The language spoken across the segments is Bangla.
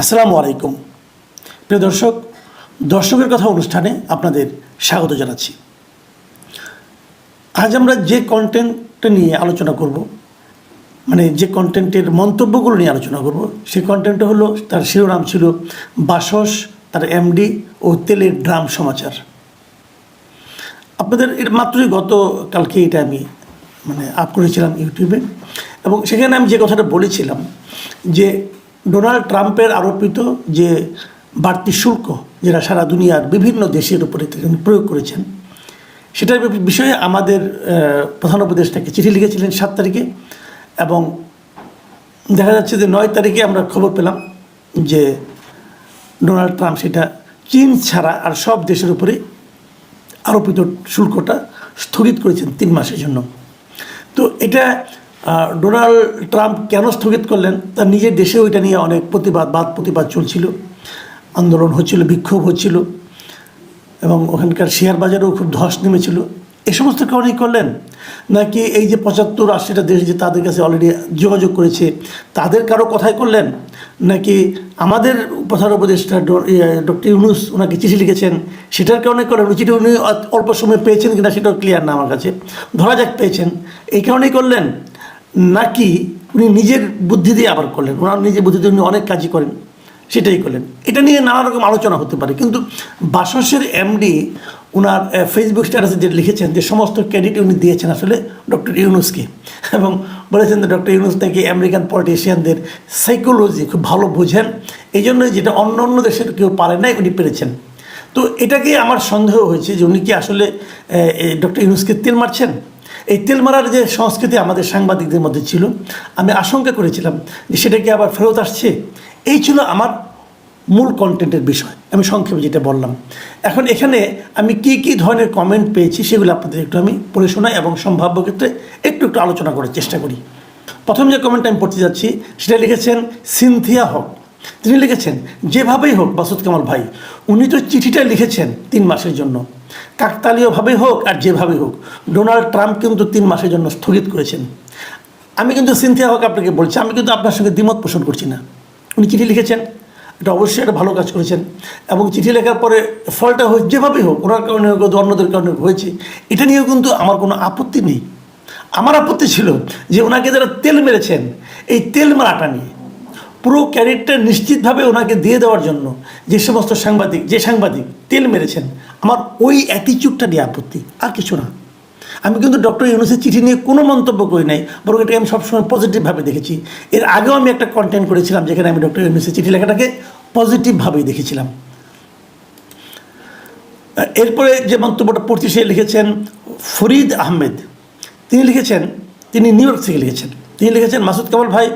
আসসালামু আলাইকুম। প্রিয় দর্শক, দর্শকের কথা অনুষ্ঠানে আপনাদের স্বাগত জানাচ্ছি। আজ আমরা যে কন্টেন্টটা নিয়ে আলোচনা করব মানে যে কন্টেন্টের মন্তব্যগুলো নিয়ে আলোচনা করব, সেই কন্টেন্টটা হলো তার শিরোনাম ছিল বাসস, তার এমডি ও তেলের ড্রাম সমাচার। আপনাদের এর মাত্রই গত কালকে এটা আমি মানে আপ করেছিলাম ইউটিউবে। এবং সেখানে আমি যে কথাটা বলেছিলাম, যে ডোনাল্ড ট্রাম্পের আরোপিত যে বাড়তি শুল্ক, যেটা সারা দুনিয়ার বিভিন্ন দেশের উপরে তিনি প্রয়োগ করেছেন, সেটার বিষয়ে আমাদের প্রধান উপদেষ্টাকে চিঠি লিখেছিলেন সাত তারিখে এবং দেখা যাচ্ছে যে নয় তারিখে আমরা খবর পেলাম যে ডোনাল্ড ট্রাম্প সেটা চীন ছাড়া আর সব দেশের উপরে আরোপিত শুল্কটা স্থগিত করেছেন তিন মাসের জন্য। তো এটা ডোনাল্ড ট্রাম্প কেন স্থগিত করলেন? তার নিজের দেশেও এটা নিয়ে অনেক প্রতিবাদ, বাদ প্রতিবাদ চলছিল। আন্দোলন হচ্ছিল, বিক্ষোভ হচ্ছিল এবং ওখানকার শেয়ার বাজারেও খুব ধস নেমেছিল। এ সমস্ত কারণেই করলেন? নাকি এই যে পঁচাত্তর আশিটা দেশ যে তাদের কাছে অলরেডি যোগাযোগ করেছে, তাদের কারও কথাই করলেন? নাকি আমাদের প্রধান উপদেষ্টা ডক্টর ইউনুস ওনাকে চিঠি লিখেছেন, সেটার কারণে করলেন? চিঠি উনি অল্প সময় পেয়েছেন কিনা সেটাও ক্লিয়ার না আমার কাছে। ধরা যাক পেয়েছেন। এই কারণেই করলেন? নাকি উনি নিজের বুদ্ধি দিয়ে আবার করলেন? ওনার নিজের বুদ্ধি দিয়ে উনি অনেক কাজই করেন, সেটাই করলেন। এটা নিয়ে নানা রকম আলোচনা হতে পারে, কিন্তু বাসসের এমডি ওনার ফেসবুক স্ট্যাটাসে যেটা লিখেছেন, যে সমস্ত ক্রেডিট উনি দিয়েছেন আসলে ডক্টর ইউনুসকে, এবং বলেছেন যে ডক্টর ইউনুস নাকি আমেরিকান পলিটিশিয়ানদের সাইকোলজি খুব ভালো বোঝেন, এই জন্য যেটা অন্য অন্য দেশের কেউ পারে নাই, উনি পেরেছেন। তো এটাকে আমার সন্দেহ হয়েছে যে উনি কি আসলে ডক্টর ইউনুসকে তেল মারছেন? এই তেল মারার যে সংস্কৃতি আমাদের সাংবাদিকদের মধ্যে ছিল, আমি আশঙ্কা করেছিলাম যে সেটা কি আবার ফেরত আসছে? এই ছিল আমার মূল কন্টেন্টের বিষয়, আমি সংক্ষেপে যেটা বললাম। এখন এখানে আমি কি কি ধরনের কমেন্ট পেয়েছি সেগুলো আপনাদের একটু আমি পড়ে শোনাই এবং সম্ভাব্য ক্ষেত্রে একটু একটু আলোচনা করার চেষ্টা করি। প্রথম যে কমেন্টটা আমি পড়তে যাচ্ছি, সেটা লিখেছেন সিনথিয়া হক। তিনি লিখেছেন, যেভাবেই হোক, বাসুদ কামাল ভাই, উনি তো চিঠিটা লিখেছেন তিন মাসের জন্য। কাকতালীয়ভাবেই হোক আর যেভাবেই হোক, ডোনাল্ড ট্রাম্প কিন্তু তিন মাসের জন্য স্থগিত করেছেন। আমি কিন্তু সিনথিয়া হক আপনাকে বলছি, আমি কিন্তু আপনার সঙ্গে দ্বিমত পোষণ করছি না। উনি চিঠি লিখেছেন, এটা অবশ্যই একটা ভালো কাজ করেছেন, এবং চিঠি লেখার পরে ফলটা হোক, যেভাবেই হোক, ওনার কারণে হোক অন্যদের কারণে হয়েছে, এটা নিয়েও কিন্তু আমার কোনো আপত্তি নেই। আমার আপত্তি ছিল যে ওনাকে যারা তেল মেরেছেন, এই তেল মারাটা নিয়ে, পুরো ক্যারেক্টার নিশ্চিতভাবে ওনাকে দিয়ে দেওয়ার জন্য যে সমস্ত সাংবাদিক, যে সাংবাদিক তেল মেরেছেন আমার ওই অ্যাটিচিউডটা নিয়ে আপত্তি। আর কিছু না। আমি কিন্তু ডক্টর ইউনুসের চিঠি নিয়ে কোনো মন্তব্য করি নাই, বরং এটাকে আমি সবসময় পজিটিভভাবে দেখেছি। এর আগেও আমি একটা কন্টেন্ট করেছিলাম যেখানে আমি ডক্টর ইউনুসের চিঠি লেখাটাকে পজিটিভভাবেই দেখেছিলাম। এরপরে যে মন্তব্যটা পড়ছি সে লিখেছেন, ফরিদ আহমেদ। তিনি লিখেছেন, তিনি নিউ ইয়র্ক থেকে লিখেছেন। তিনি লিখেছেন, মাসুদ কামাল ভাই,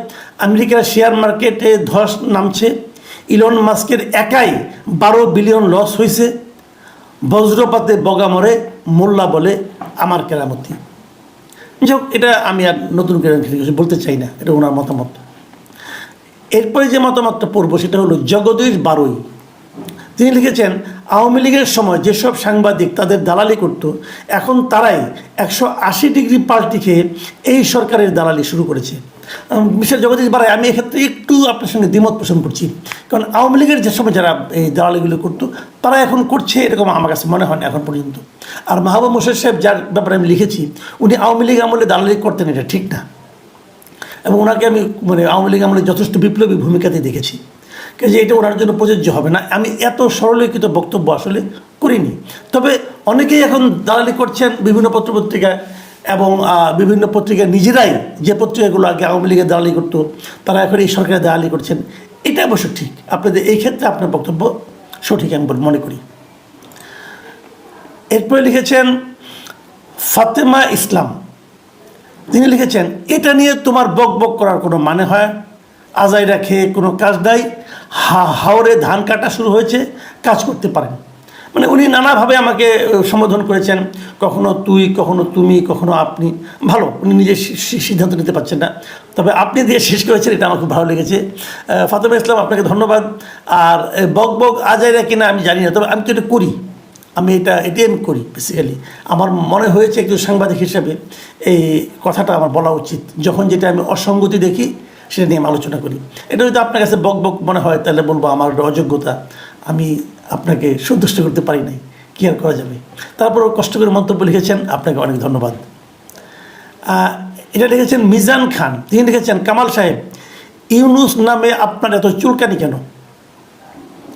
আমেরিকার শেয়ার মার্কেটে ধস নামছে। ইলন মাস্কের একাই বারো বিলিয়ন লস হয়েছে বজ্রপাতে বগা মরে মোল্লা বলে আমার কেরামতি। যাই এটা আমি আর নতুন করে কিছু বলতে চাই না, এটা ওনার মতামত। এরপরে যে মতামতটা পড়ব সেটা হলো জগদীশ বারুই। তিনি লিখেছেন, আওয়ামী লীগের সময় যেসব সাংবাদিক তাদের দালালি করত, এখন তারাই একশো আশি ডিগ্রি পাল্টি খেয়ে এই সরকারের দালালি শুরু করেছে। মিস্টার জগদীশ বারাই আমি এক্ষেত্রে একটু আপনার সঙ্গে দ্বিমত পোষণ করছি। কারণ আওয়ামী লীগের যে সময় যারা এই দালালিগুলো করতো, তারা এখন করছে এরকম আমার কাছে মনে হয় না এখন পর্যন্ত। আর মাহবুব মোশার সাহেব যার ব্যাপারে আমি লিখেছি, উনি আওয়ামী লীগ আমলে দালালি করতেন, এটা ঠিক না। এবং ওনাকে আমি মানে আওয়ামী লীগ আমলে যথেষ্ট বিপ্লবী ভূমিকাতে দেখেছি। যে এটা ওনার জন্য প্রযোজ্য হবে না। আমি এত সরলীকৃত বক্তব্য আসলে করিনি। তবে অনেকেই এখন দালালি করছেন, বিভিন্ন পত্রপত্রিকায় এবং বিভিন্ন পত্রিকা নিজেরাই যে পত্রিকাগুলো আগে আওয়ামী লীগের দালালি করতো, তারা এখন এই সরকারের দালালি করছেন। এটা অবশ্য ঠিক। আপনাদের এই ক্ষেত্রে আপনার বক্তব্য সঠিক আমি মনে করি। এরপরে লিখেছেন, ফাতেমা ইসলাম। তিনি লিখেছেন, এটা নিয়ে তোমার বক বক করার কোনো মানে হয়? আজাইরা খেয়ে কোনো কাজ নাই? হা হাওড়ে ধান কাটা শুরু হয়েছে, কাজ করতে পারেন। মানে উনি নানাভাবে আমাকে সম্বোধন করেছেন। কখনো তুই, কখনো তুমি, কখনো আপনি। ভালো, উনি নিজে সিদ্ধান্ত নিতে পারছেন না। তবে আপনি দিয়ে শেষ করেছেন, এটা আমার খুব ভালো লেগেছে। ফাতেমা ইসলাম, আপনাকে ধন্যবাদ। আর বক বক আজাইরা কিনা আমি জানি না, তবে আমি তো এটা করি। আমি এটা এটাই আমি করি বেসিক্যালি আমার মনে হয়েছে একজন সাংবাদিক হিসেবে, এই কথাটা আমার বলা উচিত। যখন যেটা আমি অসঙ্গতি দেখি, সেটা নিয়ে আমি আলোচনা করি। এটা যদি আপনার কাছে বক বক মনে হয়, তাহলে বলব আমার অযোগ্যতা। আমি আপনাকে সন্তুষ্ট করতে পারি নাই। কী আর করা যাবে? তারপরও কষ্ট করে মন্তব্য লিখেছেন, আপনাকে অনেক ধন্যবাদ। এটা লিখেছেন মিজান খান। তিনি লিখেছেন, কামাল সাহেব, ইউনুস নামে আপনার এত চুলকানি কেন?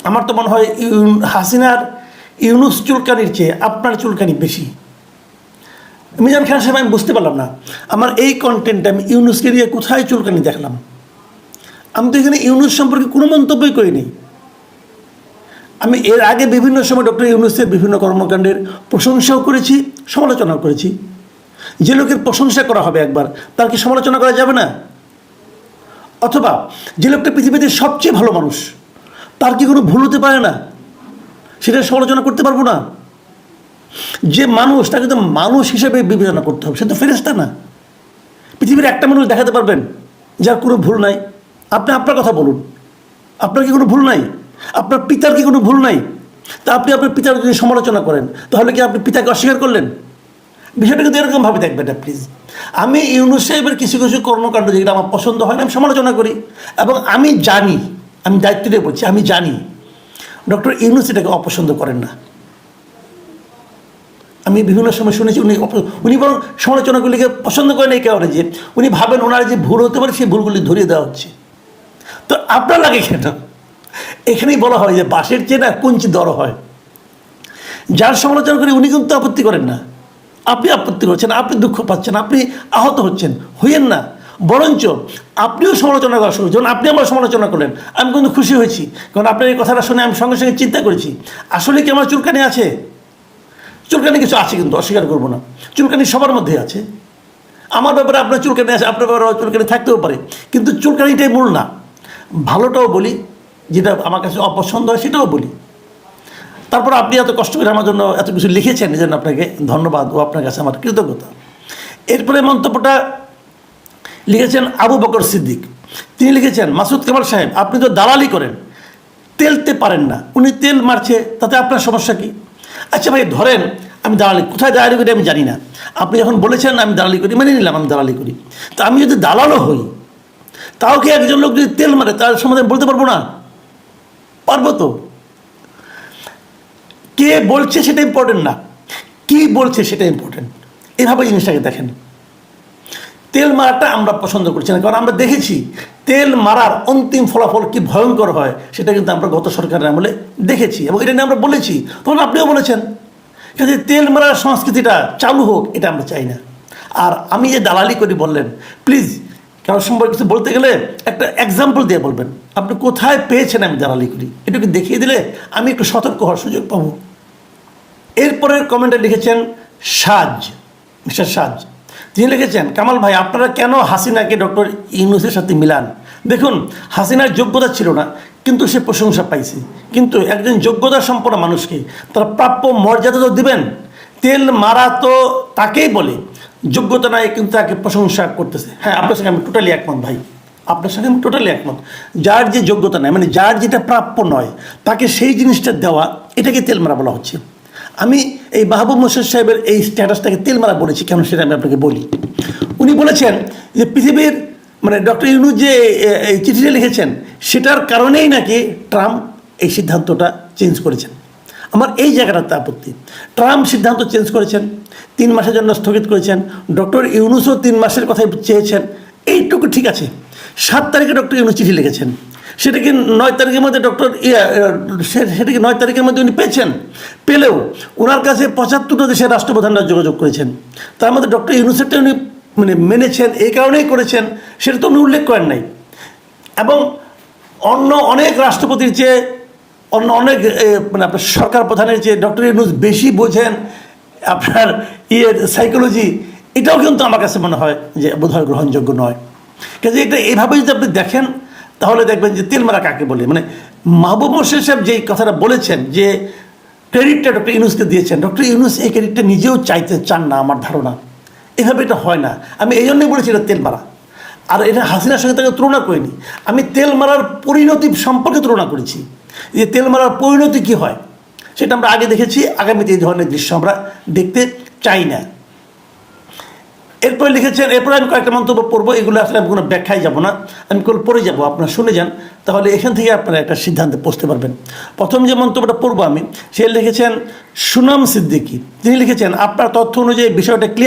আমার তো মনে হয় ইউন- হাসিনার ইউনুস চুলকানির চেয়ে আপনার চুলকানি বেশি। মিজান খান সাহেব, আমি বুঝতে পারলাম না। আমার এই কন্টেন্টে আমি ইউনুসকে নিয়ে কোথায় চুলকানি দেখলাম? আমি তো এখানে ইউনুস সম্পর্কে কোনো মন্তব্যই করিনি। আমি এর আগে বিভিন্ন সময় ডক্টর ইউনুসের বিভিন্ন কর্মকাণ্ডের প্রশংসাও করেছি, সমালোচনাও করেছি। যে লোকের প্রশংসা করা হবে একবার, তার কি সমালোচনা করা যাবে না? অথবা যে লোকটা পৃথিবীতে সবচেয়ে ভালো মানুষ, তার কি কোনো ভুল হতে পারে না? সেটা সমালোচনা করতে পারব না। যে মানুষ, তাকে তো মানুষ হিসেবে বিবেচনা করতে হবে, সে তো ফেরেস্তা না। পৃথিবীর একটা মানুষ দেখাতে পারবেন, যার কোনো ভুল নাই। আপনি আপনার কথা বলুন। আপনার কি কোনো ভুল নাই? আপনার পিতার কি কোনো ভুল নাই? তা আপনি আপনার পিতার যদি সমালোচনা করেন, তাহলে কি আপনি পিতাকে অস্বীকার করলেন? বিষয়টা কিন্তু এরকমভাবে দেখবেন না প্লিজ আমি ইউনুস কিছু কিছু কর্মকাণ্ড যেগুলো আমার পছন্দ হয় না, আমি সমালোচনা করি। এবং আমি জানি, আমি দায়িত্ব দিয়ে বলছি, আমি জানি, ডক্টর ইউনুস এটাকে অপছন্দ করেন না। আমি বিভিন্ন সময় শুনেছি উনি উনি বরং সমালোচনাগুলিকে পছন্দ করেন এই কারণে যে উনি ভাবেন ওনার যে ভুল হতে পারে, সেই ভুলগুলি ধরিয়ে দেওয়া হচ্ছে। তো আপনার লাগে কেন? এখানেই বলা হয় যে বাঁশের চেয়ে না কুঞ্চি দর হয়। যার সমালোচনা করে উনি কিন্তু আপত্তি করেন না। আপনি আপত্তি করছেন, আপনি দুঃখ পাচ্ছেন, আপনি আহত হচ্ছেন, হইয়েন না। বরঞ্চ আপনিও সমালোচনা করা শুরু, যখন আপনি আমার সমালোচনা করলেন, আমি কিন্তু খুশি হয়েছি। কারণ আপনার এই কথাটা শুনে আমি সঙ্গে সঙ্গে চিন্তা করেছি, আসলে কি আমার চুলকানি আছে? চুলকানি কিছু আছে কিন্তু, অস্বীকার করব না। চুলকানি সবার মধ্যে আছে। আমার ব্যাপারে আপনার চুলকানি আছে, আপনার ব্যাপারে চুলকানি থাকতেও পারে। কিন্তু চুলকানিটাই মূল না। ভালোটাও বলি যেটা আমার কাছে অপছন্দ হয় সেটাও বলি। তারপর আপনি এত কষ্ট করে আমার জন্য এত কিছু লিখেছেন, এই জন্য আপনাকে ধন্যবাদ ও আপনার কাছে আমার কৃতজ্ঞতা। এরপরে মন্তব্যটা লিখেছেন আবু বকর সিদ্দিক। তিনি লিখেছেন, মাসুদ কামাল সাহেব, আপনি তো দালালি করেন, তেলতে পারেন না। উনি তেল মারছে, তাতে আপনার সমস্যা কি? আচ্ছা ভাই, ধরেন আমি দালালি, কোথায় দালালি করি আমি জানি না। আপনি যখন বলেছেন আমি দালালি করি, মেনে নিলাম আমি দালালি করি। তো আমি যদি দালালও হই, তাও কি একজন লোক যদি তেল মারে, তার সম্বন্ধে বলতে পারব না? পারব তো? কে বলছে সেটা ইম্পর্টেন্ট না। কি বলছে সেটা ইম্পর্টেন্ট এভাবে জিনিসটাকে দেখেন। তেল মারাটা আমরা পছন্দ করছি না, কারণ আমরা দেখেছি তেল মারার অন্তিম ফলাফল কি ভয়ঙ্কর হয়, সেটা কিন্তু আমরা গত সরকারের আমলে দেখেছি এবং এটা নিয়ে আমরা বলেছি। তখন আপনিও বলেছেন কিন্তু তেল মারার সংস্কৃতিটা চালু হোক, এটা আমরা চাই না। আর আমি যে দালালি করি বললেন প্লিজ কারোর সম্পর্কে কিছু বলতে গেলে একটা এক্সাম্পল দিয়ে বলবেন। আপনি কোথায় পেয়েছেন আমি দালালি করি এটুকু দেখিয়ে দিলে আমি একটু সতর্ক হওয়ার সুযোগ পাবো। এরপরের কমেন্টে লিখেছেন সাজ, মিস্টার সাজ। তিনি লিখেছেন, কামাল ভাই, আপনারা কেন হাসিনাকে ডক্টর ইউনুসের সাথে মিলান? দেখুন, হাসিনার যোগ্যতা ছিল না, কিন্তু সে প্রশংসা পাইছে। কিন্তু একজন যোগ্যতা সম্পন্ন মানুষকে তার প্রাপ্য মর্যাদা তো দিবেন। তেল মারা তো তাকেই বলে যোগ্যতা নাই, কিন্তু তাকে প্রশংসা করতেছে। হ্যাঁ আপনার সঙ্গে আমি টোটালি একমত ভাই। আপনার সঙ্গে আমি টোটালি একমত। যার যে যোগ্যতা নাই মানে যার যেটা প্রাপ্য নয়, তাকে সেই জিনিসটা দেওয়া, এটাকে তেল মারা বলা হচ্ছে। আমি এই মাহবুব মোর্শেদ সাহেবের এই স্ট্যাটাসটাকে তেল মারা বলেছি, কেন সেটা আমি আপনাকে বলি। উনি বলেছেন যে পৃথিবীর মানে ডক্টর ইউনু যে এই চিঠিটা লিখেছেন, সেটার কারণেই নাকি ট্রাম্প এই সিদ্ধান্তটা চেঞ্জ করেছেন। আমার এই জায়গাটাতে আপত্তি। ট্রাম্প সিদ্ধান্ত চেঞ্জ করেছেন, তিন মাসের জন্য স্থগিত করেছেন, ডক্টর ইউনুসও তিন মাসের কথাই চেয়েছেন, এইটুকু ঠিক আছে। সাত তারিখে ডক্টর ইউনুস চিঠি লিখেছেন। সেটাকে নয় তারিখের মধ্যে ডক্টর সেটাকে নয় তারিখের মধ্যে উনি পেয়েছেন? পেলেও ওনার কাছে পঁচাত্তরটা দেশের রাষ্ট্রপ্রধানরা যোগাযোগ করেছেন। তার মধ্যে ডক্টর ইউনুসেরটা উনি মানে মেনেছেন, এই কারণেই করেছেন, সেটা তো উনি উল্লেখ করেন নাই। এবং অন্য অনেক রাষ্ট্রপতির চেয়ে অন্য অনেক মানে আপনার সরকার প্রধানের যে ডক্টর ইউনুস বেশি বোঝেন, আপনার ইয়ে সাইকোলজি এটাও কিন্তু আমার কাছে মনে হয় যে বোধহয় গ্রহণযোগ্য নয়। কাজে এটা এইভাবে যদি আপনি দেখেন, তাহলে দেখবেন যে তেলমারা কাকে বলে? মানে মাহবুব মোর্শেদ সাহেব যেই কথাটা বলেছেন, যে ক্রেডিটটা ডক্টর ইউনুসকে দিয়েছেন, ডক্টর ইউনুস এই ক্রেডিটটা নিজেও চাইতে চান না আমার ধারণা। এভাবে এটা হয় না। আমি এই জন্যই বলেছি এটা তেল মারা আর এটা হাসিনার সঙ্গে তাকে তুলনা করিনি। আমি তেল মারার পরিণতি সম্পর্কে তুলনা করেছি। যে তেল মারার পরিণতি কী হয়? সেটা আমরা আগে দেখেছি, আগামীতে এই ধরনের দৃশ্য আমরা দেখতে চাই না। এরপরে লিখেছেন, এরপরে আমি কয়েকটা মন্তব্য পড়ব, এগুলো আসলে আমি কোনো ব্যাখ্যায় যাব না, আমি কোনো পড়ে যাব, আপনারা শুনে যান, তাহলে এখান থেকে আপনারা একটা সিদ্ধান্তে পৌঁছতে পারবেন। প্রথম যে মন্তব্যটা পড়ব আমি, সে লিখেছেন, সুনাম সিদ্দিকী। তিনি লিখেছেন, আপনার তথ্য অনুযায়ী বিষয়টা ক্লিয়ার